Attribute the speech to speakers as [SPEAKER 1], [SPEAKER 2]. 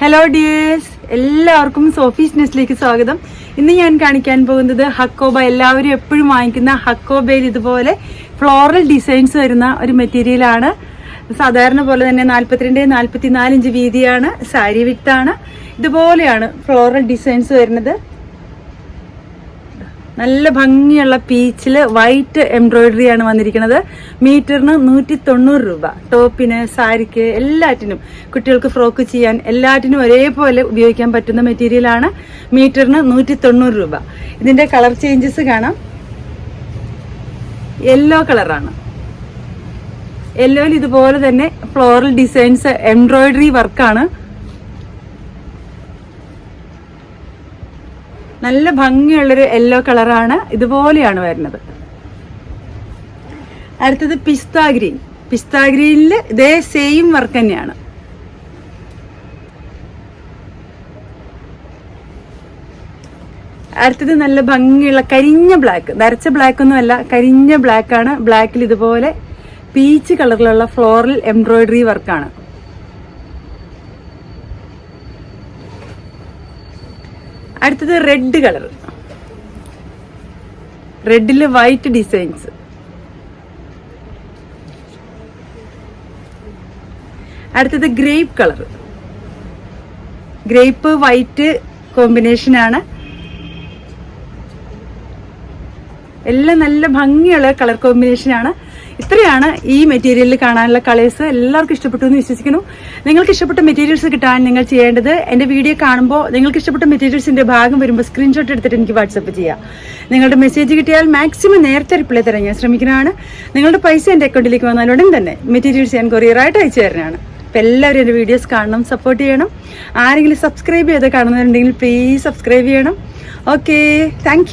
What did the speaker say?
[SPEAKER 1] Hello dears എല്ലാവർക്കും Sophie's നെസ്റ്റിലേക്ക് സ്വാഗതം. ഇന്ന് ഞാൻ കാണിക്കാൻ പോകുന്നത് ഹക്കോബ. എല്ലാവരും എപ്പോഴും വാങ്ങിക്കുന്ന ഹക്കോബയിൽ ഇതുപോലെ ഫ്ലോറൽ ഡിസൈൻസ് വരുന്ന ഒരു മെറ്റീരിയലാണ് സാധാരണ പോലെ തന്നെ നാൽപ്പത്തിരണ്ട് നാൽപ്പത്തിനാല് ഇഞ്ച് വീതിയാണ് സാരി വിട്ടാണ് ഇതുപോലെയാണ് ഫ്ലോറൽ ഡിസൈൻസ് വരുന്നത്. നല്ല ഭംഗിയുള്ള പീച്ചിൽ വൈറ്റ് എംബ്രോയിഡറി ആണ് വന്നിരിക്കുന്നത്. മീറ്ററിന് നൂറ്റി തൊണ്ണൂറ് രൂപ. ടോപ്പിന് സാരിക്ക് എല്ലാറ്റിനും കുട്ടികൾക്ക് ഫ്രോക്ക് ചെയ്യാൻ എല്ലാറ്റിനും ഒരേപോലെ ഉപയോഗിക്കാൻ പറ്റുന്ന മെറ്റീരിയലാണ് മീറ്ററിന് നൂറ്റി തൊണ്ണൂറ് രൂപ. ഇതിന്റെ കളർ ചേഞ്ചസ് കാണാം. യെല്ലോ കളറാണ് യെല്ലോയിൽ ഇതുപോലെ തന്നെ ഫ്ലോറൽ ഡിസൈൻസ് എംബ്രോയിഡറി വർക്കാണ് നല്ല ഭംഗിയുള്ളൊരു യെല്ലോ കളറാണ് ഇതുപോലെയാണ് വരുന്നത്. അടുത്തത് പിസ്ത ഗ്രീൻ. പിസ്ത ഗ്രീനിൽ ഇതേ സെയിം വർക്ക് തന്നെയാണ്. അടുത്തത് നല്ല ഭംഗിയുള്ള കരിഞ്ഞ ബ്ലാക്ക് നരച്ച ബ്ലാക്ക് ഒന്നും അല്ല കരിഞ്ഞ ബ്ലാക്ക് ആണ്. ബ്ലാക്കിൽ ഇതുപോലെ പീച്ച് കളറിലുള്ള ഫ്ലോറൽ എംബ്രോയിഡറി വർക്കാണ് അടുത്തത് റെഡ് കളർ റെഡിൽ വൈറ്റ് ഡിസൈൻസ് അടുത്തത് grape colour grape white combination ആണ്. എല്ലാം നല്ല ഭംഗിയുള്ള കളർ കോമ്പിനേഷൻ ആണ്. ഇത്രയാണ് ഈ മെറ്റീരിയലിൽ കാണാനുള്ള കളേഴ്സ് എല്ലാവർക്കും ഇഷ്ടപ്പെട്ടു എന്ന് വിശ്വസിക്കുന്നു. നിങ്ങൾക്ക് ഇഷ്ടപ്പെട്ട മെറ്റീരിയൽസ് കിട്ടാൻ നിങ്ങൾ ചെയ്യേണ്ടത് എന്റെ വീഡിയോ കാണുമ്പോൾ നിങ്ങൾക്ക് ഇഷ്ടപ്പെട്ട മെറ്റീരിയൽസിന്റെ ഭാഗം വരുമ്പോൾ സ്ക്രീൻഷോട്ട് എടുത്തിട്ട് എനിക്ക് വാട്സപ്പ് ചെയ്യാം. നിങ്ങളുടെ മെസ്സേജ് കിട്ടിയാൽ മാക്സിമം നേരത്തെ റിപ്ലൈ തരാൻ ഞാൻ ശ്രമിക്കുന്നതാണ്. നിങ്ങളുടെ പൈസ എന്റെ അക്കൗണ്ടിലേക്ക് വന്നാൽ ഉടൻ തന്നെ മെറ്റീരിയൽസ് ഞാൻ കൊറിയറായിട്ട് അയച്ചു തരുന്നതാണ് അപ്പം എല്ലാവരും എന്റെ വീഡിയോസ് കാണണം സപ്പോർട്ട് ചെയ്യണം. ആരെങ്കിലും സബ്സ്ക്രൈബ് ചെയ്ത് കാണുന്നവരുണ്ടെങ്കിൽ പ്ലീസ് സബ്സ്ക്രൈബ് ചെയ്യണം. Okay thank